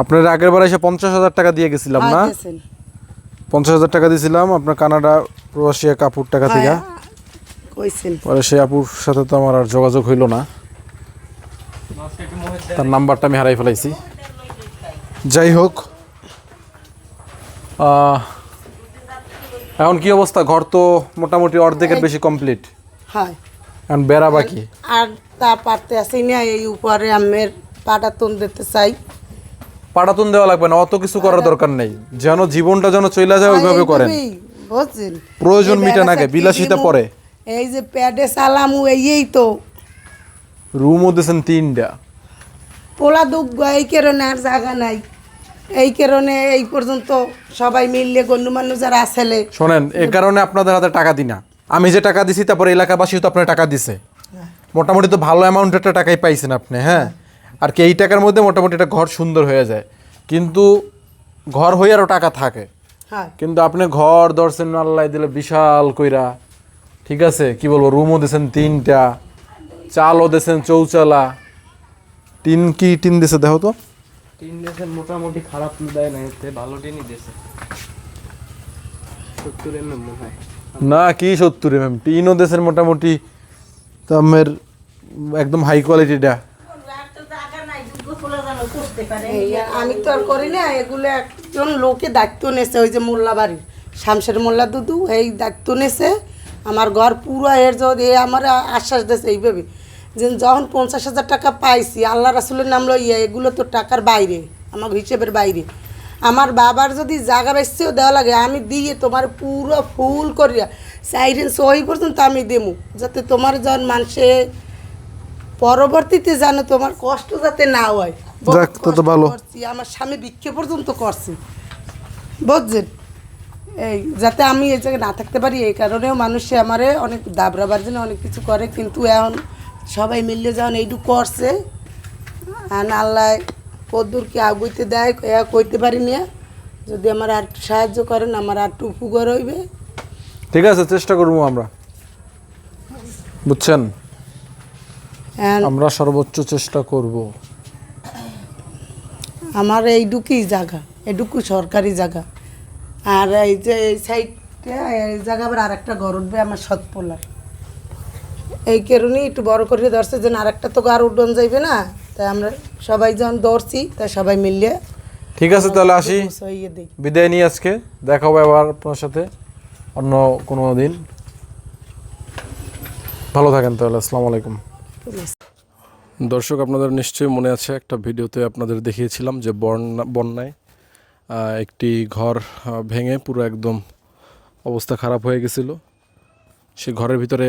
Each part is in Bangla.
আপনার আগের বার এসে পঞ্চাশ হাজার টাকা দিয়ে গেছিলাম না? পঞ্চাশ হাজার টাকা দিয়েছিলাম আপনার কানাডা প্রবাসী এক আপুর টাকা থেকে। হ্যাঁ, পরে সেই আপুর সাথে তো আমার আর যোগাযোগ হইল না। তার নাম্বারটা আমি হারাই ফেলাইছি। যাই হোক এখন কি অবস্থা? ঘর তো মোটামুটি অর্ধেকের বেশি কমপ্লিট হয়। এখন বেড়া বাকি? আর তা পারতে আসি না এই উপরে আমের পাটা তুন দিতে চাই। পাটাতুন দেওয়া লাগবে না অত কিছু করার দরকার নেই। যেন জীবনটা যেন চলে যায় ওইভাবে করেন। বুঝছেন। প্রয়োজন মিটে না বেড়াটা গে, বিলাসিতা পরে। এই যে প্যাডে সালামু এই তো। রুমও দিয়েছেন তিনটা। পোলা দুঃখ এই কারণে আর জায়গা নাই। এই কারণে এই পর্যন্ত সবাই মিললে গণ্য মানুষ যারা আসলে শোনেন এ কারণে আপনাদের হাতে টাকা দিই না। আমি যে টাকা দিছি তারপরে এলাকাবাসী তো আপনার টাকা দিছে। মোটামুটি তো ভালো অ্যামাউন্টের টাকাই পাইছেন আপনি হ্যাঁ। আর কি এই টাকার মধ্যে মোটামুটি একটা ঘর সুন্দর হয়ে যায়। কিন্তু ঘর হয়ে আরও টাকা থাকে। হ্যাঁ। কিন্তু আপনি ঘর দর্শন আল্লাহ দিলে বিশাল কইরা। ঠিক আছে কি বলব রুমও দিয়েছেন তিনটা চালও দিয়েছেন চৌচালা। টিন কি টিন দিছে দেখো তো? টিন দেশে মোটামুটি খারাপ দেয় না এতে ভালো টিনই দেশে সত্তর এম মনে হয়। না কি সত্তর ম্যাম টিনও দেশের মোটামুটি। দামের একদম হাই কোয়ালিটিটা আমি তো আর করি না, এগুলো একজন লোকে দায়িত্ব নেছে, ওই যে মোল্লা বাড়ি শামশের মোল্লা দুদু, এই দায়িত্ব নেছে। আমার ঘর পুরো এর যদি আমার আশ্বাস দিয়েছে এইভাবে। যে যখন পঞ্চাশ হাজার টাকা পাইছি, আল্লাহ রাসুলের নাম লইয়া, এগুলো তো টাকার বাইরে আমার হিসেবের বাইরে। আমার বাবার যদি জায়গা বেসছেও দেওয়া লাগে, আমি দিয়ে তোমার পুরো ফুল করিয়া, সাইরেন সহি পর্যন্ত আমি দেবো যাতে তোমার যখন মানুষে পরবর্তীতে জানো তোমার কষ্ট যাতে না হয়। যাক, তা ভালো। আমার স্বামী ভিক্ষে পর্যন্ত করছে। বুঝছেন? এই যাতে আমি এই জায়গায় না থাকতে পারি এই কারণেও মানুষে আমারে অনেক দাবরাবার জন্য অনেক কিছু করে কিন্তু এখন সবাই মিললে যখন এইটুকু করছে আর আল্লাহ কদ্দুর কি আগুইতে দেয় কইতে পারি না। যদি আমার আর সাহায্য করেন আমার আর একটু উপকার হইবে। ঠিক আছে চেষ্টা করব আমরা। বুঝছেন? আমরা সর্বোচ্চ চেষ্টা করব। আমার এইটুকুই জায়গা এটুকু সরকারি জায়গা আর এই যে এই সাইডটা এই জায়গা আবার আর একটা ঘর উঠবে আমার সৎপোলার এই কারণেই একটু বড় করে ধরছে যে আর একটা তো ঘর উঠন যাইবে না। তাই আমরা সবাই যখন ধরছি তাই সবাই মিলিয়ে ঠিক আছে তাহলে আসি। বিদায় নিয়ে আজকে। দেখা হবে আবার আপনার সাথে অন্য কোনো দিন। ভালো থাকেন তাহলে আসসালামু আলাইকুম। দর্শক, আপনাদের নিশ্চয়ই মনে আছে, একটা ভিডিওতে আপনাদের দেখিয়েছিলাম যে বন্যা বন্যায় একটি ঘর ভেঙে পুরো একদম অবস্থা খারাপ হয়ে গেছিল। সে ঘরের ভিতরে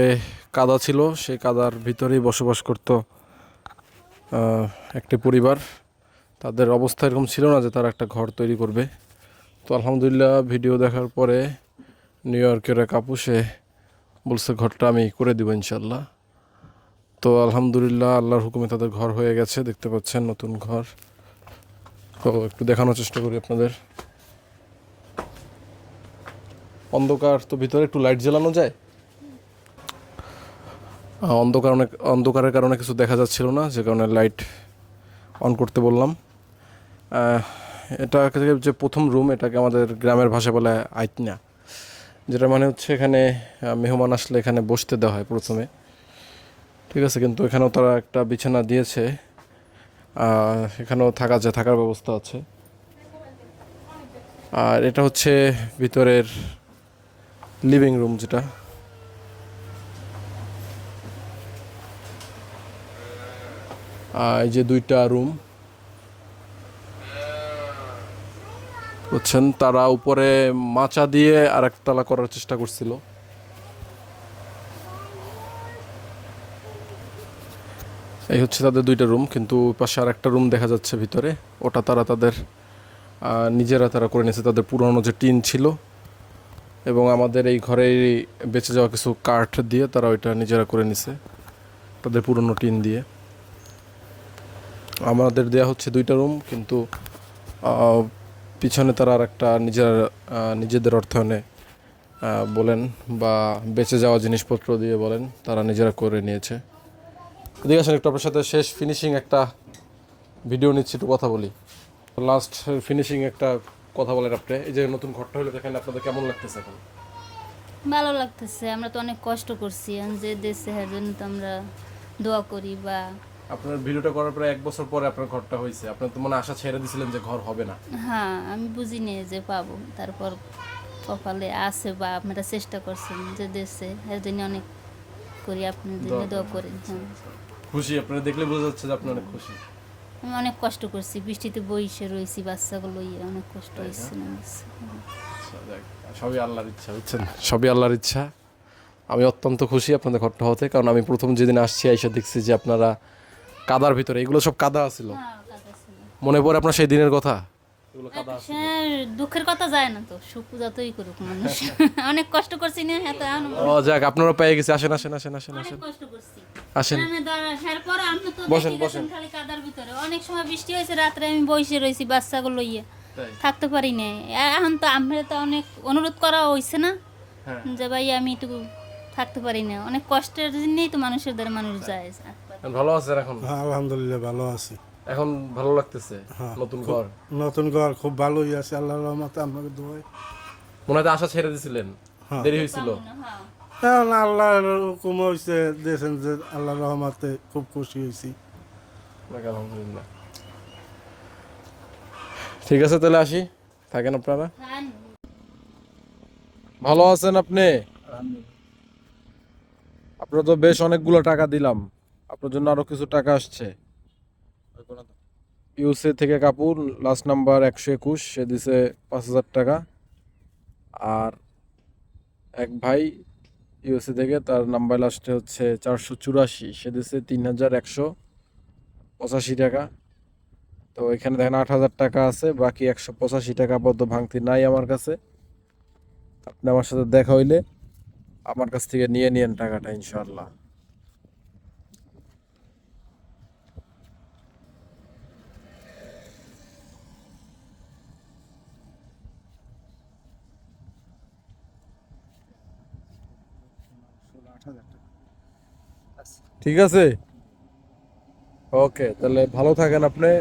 কাদা ছিল সেই কাদার ভিতরেই বসবাস করত একটি পরিবার। তাদের অবস্থা এরকম ছিল না যে তারা একটা ঘর তৈরি করবে। তো আলহামদুলিল্লাহ, ভিডিও দেখার পরে নিউ ইয়র্কের এক আপু সে বলছে, ঘরটা আমি করে দেবো ইনশাল্লাহ। তো আলহামদুলিল্লাহ, আল্লাহর হুকুমে তাদের ঘর হয়ে গেছে, দেখতে পাচ্ছেন নতুন ঘর। তো একটু দেখানোর চেষ্টা করি আপনাদের। অন্ধকার তো ভিতরে, একটু লাইট জ্বালানো যায়? অন্ধকার অনেক, অন্ধকারের কারণে কিছু দেখা যাচ্ছিল না, যে কারণে লাইট অন করতে বললাম। এটা যে প্রথম রুম এটাকে আমাদের গ্রামের ভাষা বলে আইতনা যেটা মানে হচ্ছে এখানে মেহমান আসলে এখানে বসতে দেওয়া হয় প্রথমে। ঠিক আছে, কিন্তু এখানেও তারা একটা বিছানা দিয়েছে। এখানেও থাকা যায় থাকার ব্যবস্থা আছে। আর এটা হচ্ছে ভিতরের লিভিং রুম যেটা। এই যে দুইটা রুম বুঝছেন? তারা উপরে মাচা দিয়ে আর একতলা করার চেষ্টা করছিল। এই হচ্ছে তাদের দুইটা রুম কিন্তু পাশে আর একটা রুম দেখা যাচ্ছে ভিতরে। ওটা তারা তাদের নিজেরা তারা করে নিয়েছে। তাদের পুরনো যে টিন ছিল এবং আমাদের এই ঘরেই বেঁচে যাওয়া কিছু কাঠ দিয়ে তারা ওইটা নিজেরা করে নিছে, তাদের পুরনো টিন দিয়ে। আমাদের দেয়া হচ্ছে দুইটা রুম কিন্তু পিছনে তারা আর একটা নিজের নিজেদের অর্থায়নে বলেন বা বেঁচে যাওয়া জিনিসপত্র দিয়ে বলেন, তারা নিজেরা করে নিয়েছে। এদিকে আসেন একটু আপনার সাথে শেষ ফিনিশিং একটা ভিডিও নিচ্ছি একটু কথা বলি। লাস্ট ফিনিশিং একটা কথা বলেন আপনি। এই যে নতুন ঘরটা হলে দেখেন আপনাদের কেমন লাগতেছে এখন? ভালো লাগতেছে আমরা তো অনেক কষ্ট করছি যে দেশে হ্যার জন্য তো আমরা দোয়া করি বা আপনার ভিডিওটা করার পরে এক বছর পরে আপনার ঘরটা হয়েছে। আপনার তো মনে আশা ছেড়ে দিছিলেন যে ঘর হবে না। হ্যাঁ আমি বুঝিনি যে পাবো তারপর কপালে আছে বা আপনারা চেষ্টা করছেন যে দেশে এর জন্য অনেক করি আপনার জন্য দোয়া করি। হ্যাঁ। খুশি আপনারা দেখলে বোঝা যাচ্ছে যে আপনি অনেক খুশি। আমি অনেক কষ্ট করছি বৃষ্টিতে বইসে রয়েছি বাচ্চাগুলো অনেক কষ্ট হয়েছে। আচ্ছা, সবই আল্লাহর ইচ্ছা বুঝছেন? সবই আল্লাহর ইচ্ছা। আমি অত্যন্ত খুশি আপনাদের ঘরটা হতে কারণ আমি প্রথম যেদিন আসছি এসে দেখছি যে আপনারা কাদার ভিতরে এগুলো সব কাদা ছিল হ্যাঁ, ছিল। মনে পড়ে আপনার সেই দিনের কথা? এগুলো কাদা সে দুঃখের কথা যায় না তো সুখ যতই করুক মানুষ। অনেক কষ্ট করছি না এত এখন ও যাক আপনারা পেয়ে গেছে। আসেন আসেন আসেন আসেন আসেন। কষ্ট করছি। আসেন। তো বসেন, বসেন। খালি কাদার ভিতরে। অনেক সময় বৃষ্টি হয়েছে রাত্রে আমি বসে রয়েছি বাচ্চাগুলো ইয়ে তাই? থাকতে পারি না এখন তো আমরা তো অনেক অনুরোধ করা হয়েছে না হ্যাঁ। যে ভাই আমি একটু থাকতে পারি না অনেক কষ্টের জন্যই তো মানুষের দ্বারা মানুষ যায়। ভালো আছেন এখন? হ্যাঁ, আলহামদুলিল্লাহ ভালো আছি। এখন ভালো লাগতেছে? নতুন ঘর? নতুন ঘর খুব ভালোই আছে। আল্লাহর রহমতে আপনাকে দোয়াই মনে হয় আশা ছেড়ে দিছিলেন। দেরি হয়েছিল? এখন আল্লাহর হুকুম হয়েছে দিয়েছেন যে আল্লাহর রহমতে খুব খুশি হয়েছি আলহামদুলিল্লাহ। ঠিক আছে, তাহলে আসি। থাকেন আপনারা? ভালো আছেন আপনি? আপনার তো বেশ অনেকগুলো টাকা দিলাম। আপনার জন্য আরও কিছু টাকা আসছে। ইউসে থেকে কাপুর লাস্ট নাম্বার একশো একুশ, সে দিছে পাঁচ হাজার টাকা। আর এক ভাই ইউএসএ থেকে তার নাম্বার লাস্টে হচ্ছে চারশো চুরাশি। সে দেশে তিন হাজার একশো পঁচাশি টাকা। তো এখানে দেখেন আট হাজার টাকা আছে, বাকি একশো পঁচাশি টাকা আপাতত ভাঙতি নাই আমার কাছে। আপনি আমার সাথে দেখা হইলে আমার কাছ থেকে নিয়ে নিয়েন টাকাটা ইনশাল্লাহ ঠিক আছে? ওকে তাহলে ভালো থাকেন আপনি।